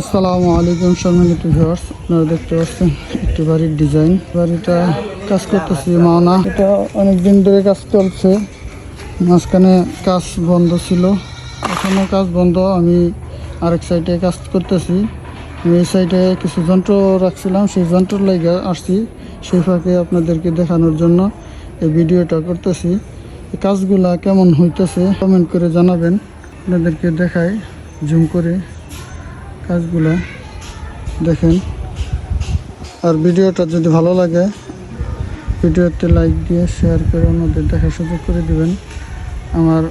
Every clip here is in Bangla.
আসসালামু আলাইকুম সম্মানিত ভিউয়ার্স, আপনারা দেখতে পাচ্ছেন একটি বাড়ির ডিজাইন। বাড়িটা কাজ করতেছি মাওনা। এটা অনেক দিন ধরে কাজ চলছে। মাঝখানে কাজ বন্ধ ছিল। এখনও কাজ বন্ধ। আমি আরেক সাইডে কাজ করতেছি। আমি এই সাইডে কিছু যন্ত্র রাখছিলাম। সেই যন্ত্র লাগে আসছি সেই ফাঁকে আপনাদেরকে দেখানোর জন্য এই ভিডিওটা করতেছি। কাজগুলা কেমন হইতেছে কমেন্ট করে জানাবেন। আপনাদেরকে দেখাই জুম করে। কাজগুলো দেখেন। আর ভিডিওটা যদি ভালো লাগে, ভিডিওতে লাইক দিয়ে শেয়ার করে অন্যদের দেখার সুযোগ করে দিবেন। আমার,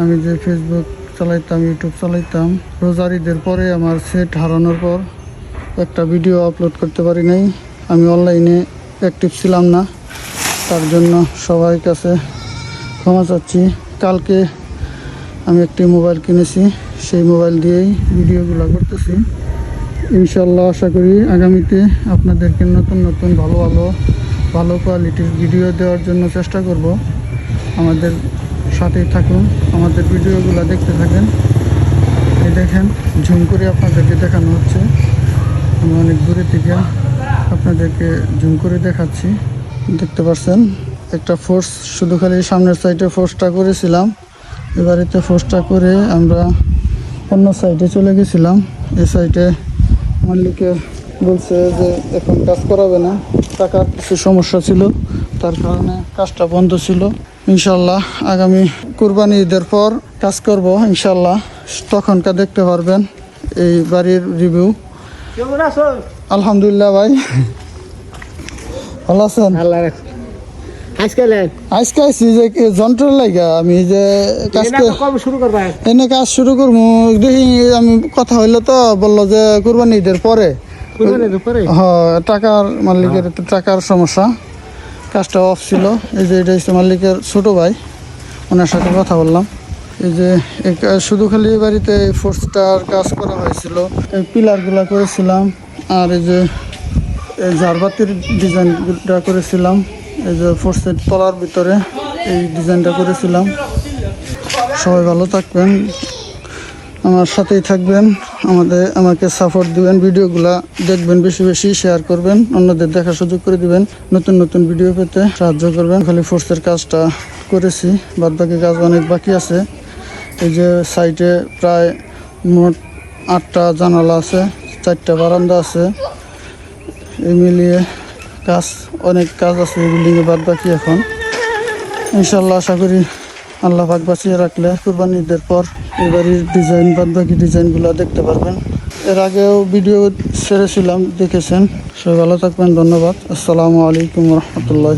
আমি যে ফেসবুক চালাইতাম ইউটিউব চালাইতাম, রোজারিদের পরে আমার সেট হারানোর পর একটা ভিডিও আপলোড করতে পারি নাই। আমি অনলাইনে অ্যাক্টিভ ছিলাম না। তার জন্য সবার কাছে ক্ষমা চাচ্ছি। কালকে আমি একটি মোবাইল কিনেছি, সেই মোবাইল দিয়েই ভিডিওগুলো করতেছি। ইনশাল্লাহ আশা করি আগামীতে আপনাদেরকে নতুন নতুন ভালো ভালো ভালো কোয়ালিটির ভিডিও দেওয়ার জন্য চেষ্টা করব। আমাদের সাথেই থাকুন, আমাদের ভিডিওগুলো দেখতে থাকেন। এই দেখেন, ঝুম করে আপনাদেরকে দেখানো হচ্ছে। আমি অনেক দূরে থেকে আপনাদেরকে ঝুম করে দেখাচ্ছি। দেখতে পাচ্ছেন একটা ফোর্স শুধু খালি সামনের সাইডে ফোর্সটা করেছিলাম। এবারেতে ফোর্সটা করে আমরা অন্য সাইডে চলে গেছিলাম। এই সাইডে মালিকে বলছে যে এখন কাজ করাবে না। টাকার কিছু সমস্যা ছিল তার কারণে কাজটা বন্ধ ছিল। ইনশাল্লাহ আগামী কুরবানি ঈদের পর কাজ করব ইনশাল্লাহ তখনকার দেখতে পারবেন এই বাড়ির রিভিউ আলহামদুলিল্লাহ ভাই। ভালো আছেন? আল্লাহ আজকে আইসি যে যন্ত্র লাগা আমি যে করবা? এনে কাজ শুরু করব দেখি আমি কথা হইল তো বলল যে কুরবানি ঈদের পরে। হ্যাঁ টাকার মালিকের টাকার সমস্যা। কাজটা অফ ছিল। এই যে এটা হচ্ছে মালিকের ছোট ভাই ওনার সাথে কথা বললাম। এই যে শুধু খালি বাড়িতে ফোর্সটার কাজ করা হয়েছিল। পিলারগুলা করেছিলাম আর এই যে ঝাড়বাতির ডিজাইনটা করেছিলাম। এই যে ফোর্সের তলার ভিতরে এই ডিজাইনটা করেছিলাম। সবাই ভালো থাকবেন, আমার সাথেই থাকবেন, আমাদের, আমাকে সাপোর্ট দিবেন, ভিডিওগুলা দেখবেন, বেশি বেশি শেয়ার করবেন, অন্যদের দেখার সুযোগ করে দিবেন, নতুন নতুন ভিডিও পেতে সাহায্য করবেন। খালি ফোর্সের কাজটা করেছি বাদ বাকি কাজ অনেক বাকি আছে। এই যে সাইটে প্রায় মোট আটটা জানালা আছে, চারটা বারান্দা আছে। এই মিলিয়ে কাজ, অনেক কাজ আছে এই বিল্ডিংয়ে বাদ বাকি এখন। ইনশাল্লাহ আশা করি আল্লাহ পাক বাঁচিয়ে রাখলে কুরবানি ঈদের পর বাড়ির ডিজাইন বাদ বাকি ডিজাইনগুলো দেখতে পারবেন। এর আগেও ভিডিও ছেড়েছিলাম, দেখেছেন। সবাই ভালো থাকবেন, ধন্যবাদ। আসসালামু আলাইকুম রহমতুল্লাহ